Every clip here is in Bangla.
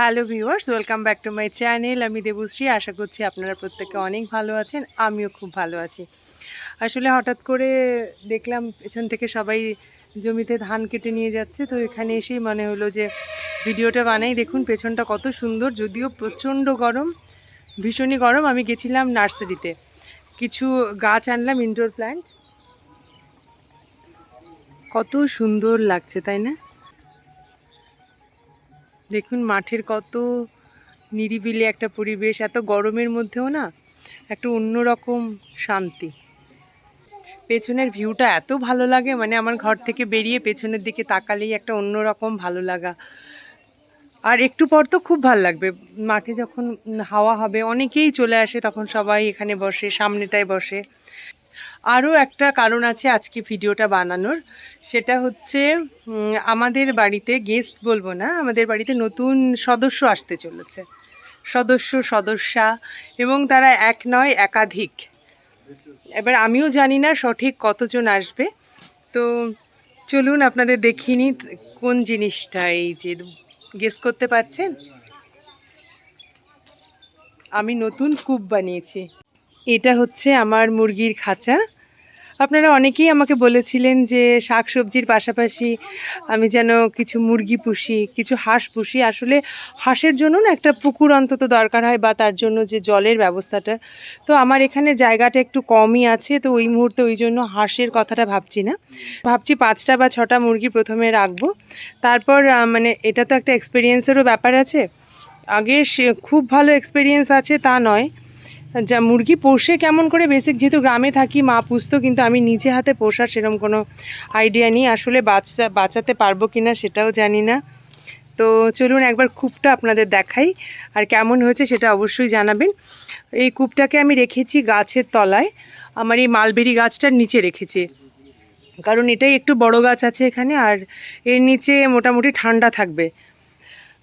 Hello viewers, welcome back to my channel. আমি দেবশ্রী, আশা করছি আপনারা প্রত্যেকে অনেক ভালো আছেন, আমিও খুব ভালো আছি। আসলে হঠাৎ করে দেখলাম পেছন থেকে সবাই জমিতে ধান কেটে নিয়ে যাচ্ছে, তো এখানে এসেই মনে হলো যে ভিডিওটা বানাই। দেখুন, পেছনটা কত সুন্দর, যদিও প্রচণ্ড গরম, ভীষণই গরম। আমি গেছিলাম নার্সারিতে। কিছু গাছ আনলাম ইনডোর প্ল্যান্ট কত সুন্দর লাগছে, তাই না? দেখুন মাঠের কত নিরিবিলি একটা পরিবেশ, এত গরমের মধ্যেও না একটা অন্যরকম শান্তি। পেছনের ভিউটা এত ভালো লাগে মানে আমার ঘর থেকে বেরিয়ে পেছনের দিকে তাকালেই একটা অন্যরকম ভালো লাগা। আর একটু পর তো খুব ভালো লাগবে, মাঠে যখন হাওয়া হবে অনেকেই চলে আসে, তখন সবাই এখানে বসে, সামনেটায় বসে। আরও একটা কারণ আছে আজকে ভিডিওটা বানানোর। সেটা হচ্ছে আমাদের বাড়িতে গেস্ট বলব না, আমাদের বাড়িতে নতুন সদস্য আসতে চলেছে। সদস্য, সদস্যা এবং তারা এক নয়, একাধিক। এবার আমিও জানি না সঠিক কতজন আসবে। তো চলুন আপনাদের দেখিনি কোন জিনিসটা এই যে গেস করতে পারছেন। আমি নতুন কূপ বানিয়েছি। এটা হচ্ছে আমার মুরগির খাঁচা। আপনারা অনেকেই আমাকে বলেছিলেন যে শাক সবজির পাশাপাশি আমি যেন কিছু মুরগি পুষি, কিছু হাঁস পুষি। আসলে হাঁসের জন্য না একটা পুকুর অন্তত দরকার হয় বা তার জন্য যে জলের ব্যবস্থাটা। তো আমার এখানে জায়গাটা একটু কমই আছে, তো ওই মুহূর্তে ওই জন্য হাঁসের কথাটা ভাবছি না। ভাবছি পাঁচটা বা ছটা মুরগি প্রথমে রাখব। তারপর মানে এটা তো একটা এক্সপিরিয়েন্সেরও ব্যাপার আছে। আগে সে খুব ভালো এক্সপিরিয়েন্স আছে তা নয়। যা মুরগি পোষে কেমন করে বেসিক যেহেতু গ্রামে থাকি, মা পুষতো, কিন্তু আমি নিজে হাতে পোষার সেরকম কোনো আইডিয়া নেই। আসলে বাচ্চা, বাঁচাতে পারব কি না সেটাও জানি না। তো চলুন একবার কূপটা আপনাদের দেখাই, আর কেমন হয়েছে সেটা অবশ্যই জানাবেন। এই কূপটাকে আমি রেখেছি গাছের তলায়। আমার এই মালবেরি গাছটার নিচে রেখেছি। কারণ এটাই একটু বড় গাছ আছে এখানে, আর এর নিচে মোটামুটি ঠান্ডা থাকবে।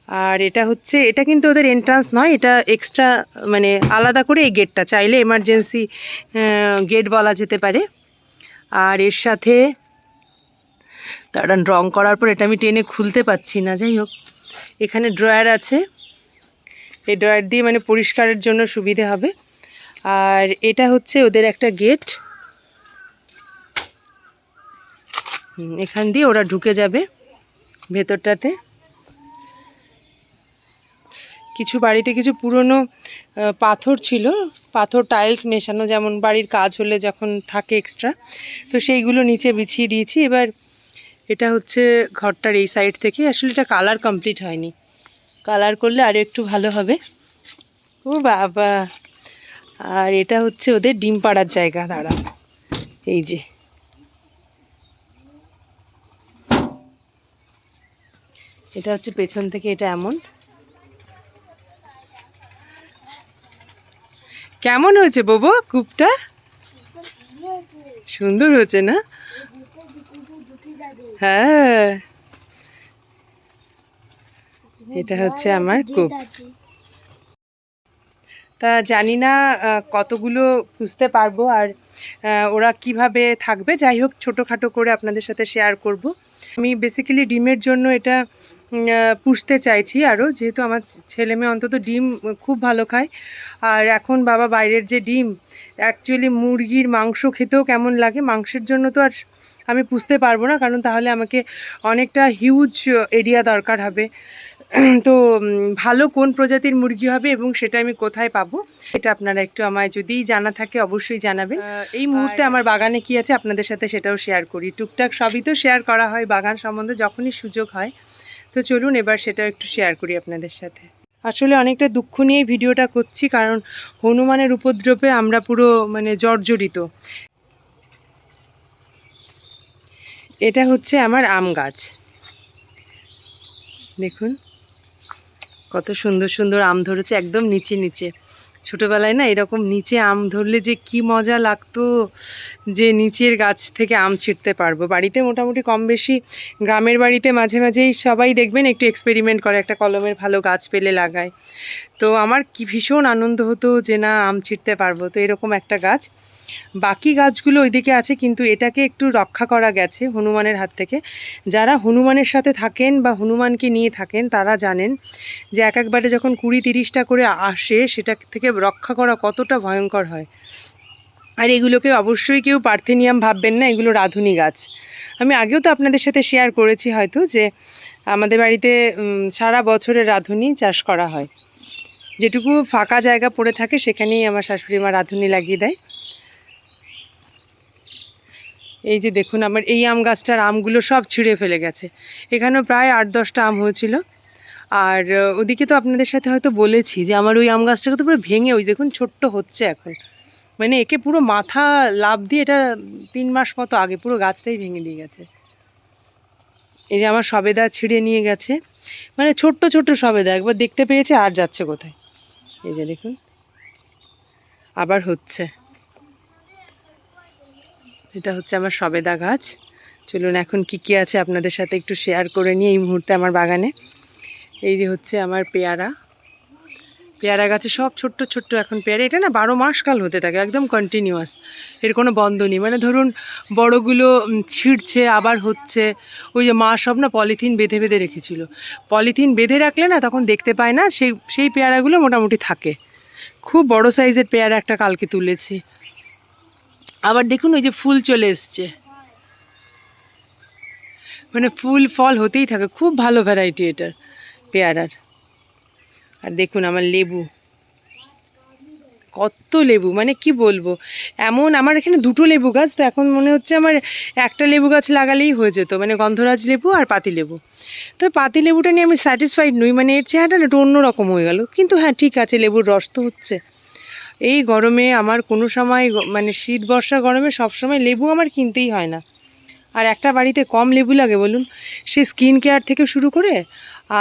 আর এটা হচ্ছে, এটা কিন্তু ওদের এন্ট্রান্স নয়, এটা এক্সট্রা মানে আলাদা করে এই গেটটা চাইলে এমার্জেন্সি গেট বলা যেতে পারে। আর এর সাথে, দাঁড়ান, রং করার পর এটা আমি টেনে খুলতে পাচ্ছি না, যাই হোক। এখানে ড্রয়ার আছে। এই ড্রয়ার দিয়ে মানে পরিষ্কারের জন্য সুবিধে হবে। আর এটা হচ্ছে ওদের একটা গেট এখান দিয়ে ওরা ঢুকে যাবে ভেতরটাতে। কিছু বাড়িতে কিছু পুরনো পাথর ছিল, পাথর টাইলস মেশানো যেমন বাড়ির কাজ হলে যখন থাকে এক্সট্রা তো সেইগুলো নিচে বিছিয়ে দিয়েছি। এবার এটা হচ্ছে ঘরটার এই সাইড থেকে। আসলে এটা কালার কমপ্লিট হয়নি। কালার করলে আরও একটু ভালো হবে। ও বাবা! আর এটা হচ্ছে ওদের ডিম পাড়ার জায়গা। দাঁড়া। এই যে। এটা হচ্ছে পেছন থেকে এটা এমন। কেমন হয়েছে বাবু কূপটা? সুন্দর হয়েছে না? হ্যাঁ। এটা হচ্ছে আমার কূপ। তা জানি না কতগুলো বুঝতে পারব আর ওরা কীভাবে থাকবে? যাই হোক, ছোটোখাটো করে আপনাদের সাথে শেয়ার করব। আমি বেসিক্যালি ডিমের জন্য এটা পুষতে চাইছি আরও যেহেতু আমার ছেলে মেয়ে অন্তত ডিম খুব ভালো খায়। আর এখন বাবা বাইরের যে ডিম অ্যাকচুয়ালি মুরগির মাংস খেতেও কেমন লাগে মাংসের জন্য তো আর আমি পুষতে পারব না কারণ তাহলে আমাকে অনেকটা হিউজ এরিয়া দরকার হবে। তো ভালো কোন প্রজাতির মুরগি হবে এবং সেটা আমি কোথায় পাবো এটা আপনারা একটু আমায় যদি জানা থাকে অবশ্যই জানাবেন। এই মুহূর্তে আমার বাগানে কি আছে আপনাদের সাথে সেটাও শেয়ার করি। টুকটাক সবই তো শেয়ার করা হয় বাগান সম্বন্ধে যখনই সুযোগ হয়। তো চলুন এবার সেটা একটু শেয়ার করি আপনাদের সাথে। আসলে অনেকটা দুঃখ নিয়ে ভিডিওটা করছি, কারণ হনুমানের উপদ্রবে আমরা পুরো মানে জর্জরিত। এটা হচ্ছে আমার আম গাছ। দেখুন, কত সুন্দর সুন্দর আম ধরেছে, একদম নিচে নিচে। ছোটোবেলায় না এরকম নিচে আম ধরলে যে কি মজা লাগতো যে নিচের গাছ থেকে আম ছিঁড়তে পারব। বাড়িতে মোটামুটি কম বেশি গ্রামের বাড়িতে মাঝে মাঝেই সবাই দেখবেন একটু এক্সপেরিমেন্ট করে, একটা কলমের ভালো গাছ পেলে লাগায়। তো আমার কি ভীষণ আনন্দ হতো যে না, আম ছিঁড়তে পারব। তো এরকম একটা গাছ বাকি গাছগুলো ওইদিকে আছে, কিন্তু এটাকে একটু রক্ষা করা গেছে হনুমানের হাত থেকে। যারা হনুমানের সাথে থাকেন বা হনুমানকে নিয়ে থাকেন, তারা জানেন যে এক একবারে যখন কুড়ি তিরিশটা করে আসে, সেটা থেকে রক্ষা করা কতটা ভয়ঙ্কর হয়। আর এগুলোকে অবশ্যই কেউ পার্থেনিয়াম ভাববেন না, এগুলো রাধুনি গাছ। আমি আগেও তো আপনাদের সাথে শেয়ার করেছি হয়তো যে আমাদের বাড়িতে সারা বছরের রাঁধুনি চাষ করা হয়। যেটুকু ফাঁকা জায়গা পড়ে থাকে, সেখানেই আমার শাশুড়ি মা রাঁধুনি লাগিয়ে দেয়। এই যে দেখুন আমার এই আম গাছটার আমগুলো সব ছিঁড়ে ফেলে গেছে। এখানেও প্রায় আট দশটা আম হয়েছিল। আর ওদিকে তো আপনাদের সাথে হয়তো বলেছি যে আমার ওই আম গাছটাকে তো পুরো ভেঙে ওই দেখুন ছোট্ট হচ্ছে এখন। মানে একে পুরো মাথা লাভ দিয়ে এটা তিন মাস মতো আগে পুরো গাছটাই ভেঙে দিয়ে গেছে। এই যে আমার সবেদা ছিঁড়ে নিয়ে গেছে। মানে ছোট্ট ছোট্ট সবেদা, একবার দেখতে পেয়েছে আর যাচ্ছে কোথায়? এই যে দেখুন। আবার হচ্ছে। এটা হচ্ছে আমার সবেদা গাছ। চলুন এখন কি কি আছে আপনাদের সাথে একটু শেয়ার করে নিই এই মুহূর্তে আমার বাগানে। এই যে হচ্ছে আমার পেয়ারা। পেয়ারা গাছে সব ছোট্ট ছোট্ট এখন পেয়ারা। এটা না বারো মাস কাল হতে থাকে, একদম কন্টিনিউয়াস এর কোনো বন্ধ নেই। মানে ধরুন বড়গুলো ছিঁড়ছে, আবার হচ্ছে। ওই যে মা সব না পলিথিন বেঁধে বেঁধে রেখেছিল। পলিথিন বেঁধে রাখলে না তখন দেখতে পায় না, সেই সেই পেয়ারাগুলো মোটামুটি থাকে। খুব বড় সাইজের পেয়ারা একটা কালকে তুলেছি। আবার দেখুন ওই যে ফুল চলে এসছে। মানে ফুল, ফল হতেই থাকে, খুব ভালো ভ্যারাইটি এটার পেয়ারার। আর দেখুন আমার লেবু। কত লেবু মানে কি বলব? এমন আমার এখানে দুটো লেবু গাছ, তো এখন মনে হচ্ছে আমার একটা লেবু গাছ লাগালেই হয়ে যেত মানে গন্ধরাজ লেবু আর পাতি লেবু। তো পাতি লেবুটা নিয়ে আমি স্যাটিসফাইড নই মানে এর চেহারাটা একটু অন্যরকম হয়ে গেল। কিন্তু হ্যাঁ ঠিক আছে, লেবুর রস তো হচ্ছে। এই গরমে আমার কোনো সময় মানে শীত বর্ষা গরমে সব সময় লেবু আমার কিনতেই হয় না। আর একটা বাড়িতে কম লেবু লাগে বলুন, সে স্কিন কেয়ার থেকে শুরু করে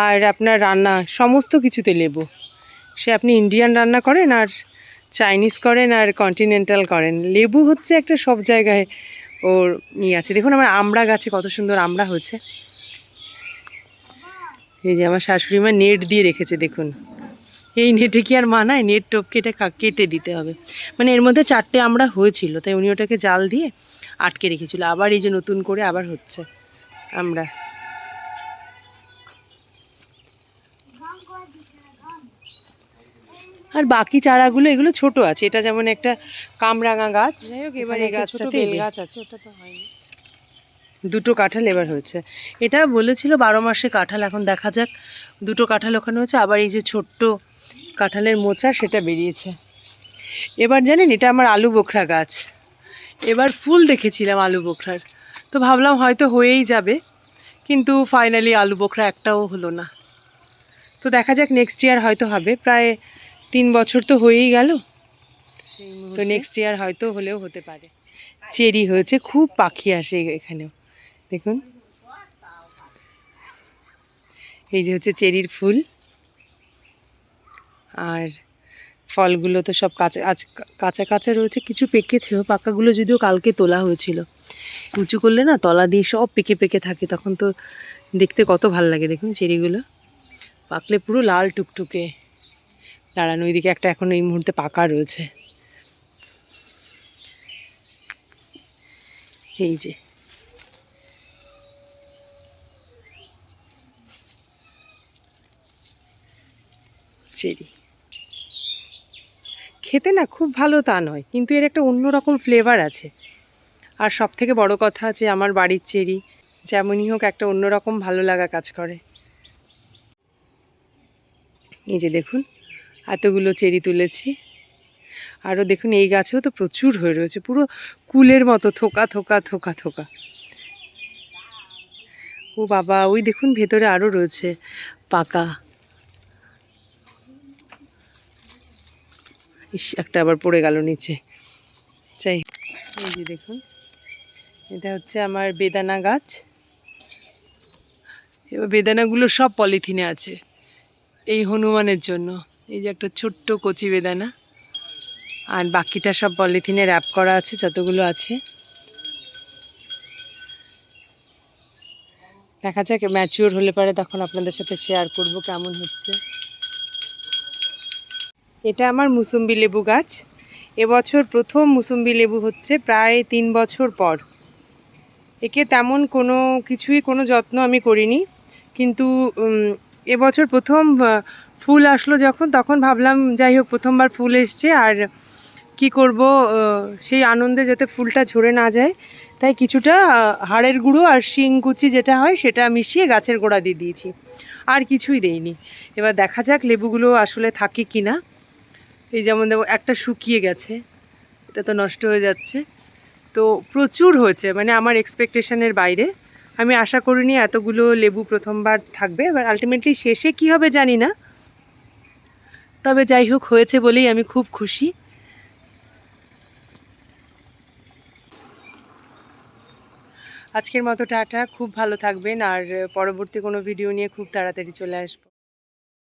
আর আপনার রান্না সমস্ত কিছুতে লেবু। সে আপনি ইন্ডিয়ান রান্না করেন আর চাইনিজ করেন আর কন্টিনেন্টাল করেন। লেবু হচ্ছে একটা সব জায়গায় ওর নিয়ে আছে। দেখুন আমার আমড়া গাছে কত সুন্দর আমড়া হচ্ছে এই যে আমার শাশুড়ি মা নেট দিয়ে রেখেছে, দেখুন। এই নেটে কি আর মানায়? নেট টপকে এটা কেটে দিতে হবে। মানে এর মধ্যে চারটে আমরা হয়েছিল তাই উনি ওটাকে জাল দিয়ে আটকে রেখেছিল। আবার এই যে নতুন করে আবার হচ্ছে। আমরা আর বাকি চারাগুলো এগুলো ছোট আছে। এটা যেমন একটা কামরাঙা গাছ যাই হোক এবার এই গাছটাতে গাছ আছে ওটা তো হয়নি। দুটো কাঁঠাল এবার হয়েছে। এটা বলেছিল বারো মাসে কাঁঠাল এখন দেখা যাক। দুটো কাঁঠাল ওখানে হয়েছে আবার এই যে ছোট্ট কাঁঠালের মোচা সেটা বেরিয়েছে। এবার জানেন এটা আমার আলু বোখরা গাছ। এবার ফুল দেখেছিলাম আলু বোখরার। তো ভাবলাম হয়তো হয়েই যাবে কিন্তু ফাইনালি আলু বোখরা একটাও হলো না। তো দেখা যাক নেক্সট ইয়ার হয়তো হবে। প্রায় তিন বছর তো হয়েই গেল। তো নেক্সট ইয়ার হয়তো হলেও হতে পারে। চেরি হয়েছে খুব পাখি আসে এখানেও। দেখুন। এই যে হচ্ছে চেরির ফুল। আর ফলগুলো তো সব কাঁচা কাঁচা কাঁচা রয়েছে, কিছু পেকেছেও পাকাগুলো যদিও কালকে তোলা হয়েছিল। উঁচু করলে না তলা দিয়ে সব পেকে পেকে থাকে, তখন তো দেখতে কত ভালো লাগে দেখুন চেরিগুলো। পাকলে পুরো লাল টুকটুকে দাঁড়ানো, ওইদিকে একটা এখন এই মুহূর্তে পাকা রয়েছে। এই যে। চেরি। খেতে না খুব ভালো তা নয়, কিন্তু এর একটা অন্যরকম ফ্লেভার আছে। আর সব থেকে বড় কথা যে আমার বাড়ির চেরি যেমনই হোক একটা অন্যরকম ভালো লাগা কাজ করে। এই যে দেখুন, এতগুলো চেরি তুলেছি। আরও দেখুন, এই গাছেও তো প্রচুর হয়ে রয়েছে, পুরো কুলের মতো, থোকা থোকা থোকা থোকা। ও বাবা, ওই দেখুন, ভেতরে আরও রয়েছে পাকা ইস, একটা আবার পড়ে গেল নিচে। চাই। এই যে দেখুন, এটা হচ্ছে আমার বেদানা গাছ। এবার বেদানাগুলো সব পলিথিনে আছে, এই হনুমানের জন্য। এই যে একটা ছোট্ট কচি বেদানা, আর বাকিটা সব পলিথিনে র্যাপ করা আছে, যতগুলো আছে। দেখা যাক ম্যাচিওর হলে পারে তখন আপনাদের সাথে শেয়ার করব কেমন হচ্ছে। এটা আমার মুসুম্বি লেবু গাছ। এবছর প্রথম মুসুম্বি লেবু হচ্ছে প্রায় তিন বছর পর। একে তেমন কোনো কিছুই, কোনো যত্ন আমি করিনি। কিন্তু এবছর প্রথম ফুল আসলো যখন, তখন ভাবলাম, যাই হোক, প্রথমবার ফুল এসছে আর কি করব সেই আনন্দে যাতে ফুলটা ঝরে না যায়। তাই কিছুটা হাড়ের গুঁড়ো আর শিংকুচি যেটা হয়, সেটা মিশিয়ে গাছের গোড়া দিয়ে দিয়েছি। আর কিছুই দেইনি। এবার দেখা যাক লেবুগুলো আসলে থাকে কি না এই যেমন দেখো, একটা শুকিয়ে গেছে, এটা তো নষ্ট হয়ে যাচ্ছে। তো প্রচুর হয়েছে মানে আমার এক্সপেকটেশনের বাইরে। আমি আশা করিনি এতগুলো লেবু প্রথমবার থাকবে, এবার আলটিমেটলি শেষে কি হবে জানি না। তবে যাই হোক, হয়েছে বলেই আমি খুব খুশি। আজকের মতো টাটা, খুব ভালো থাকবেন, আর পরবর্তী কোনো ভিডিও নিয়ে খুব তাড়াতাড়ি চলে আসব।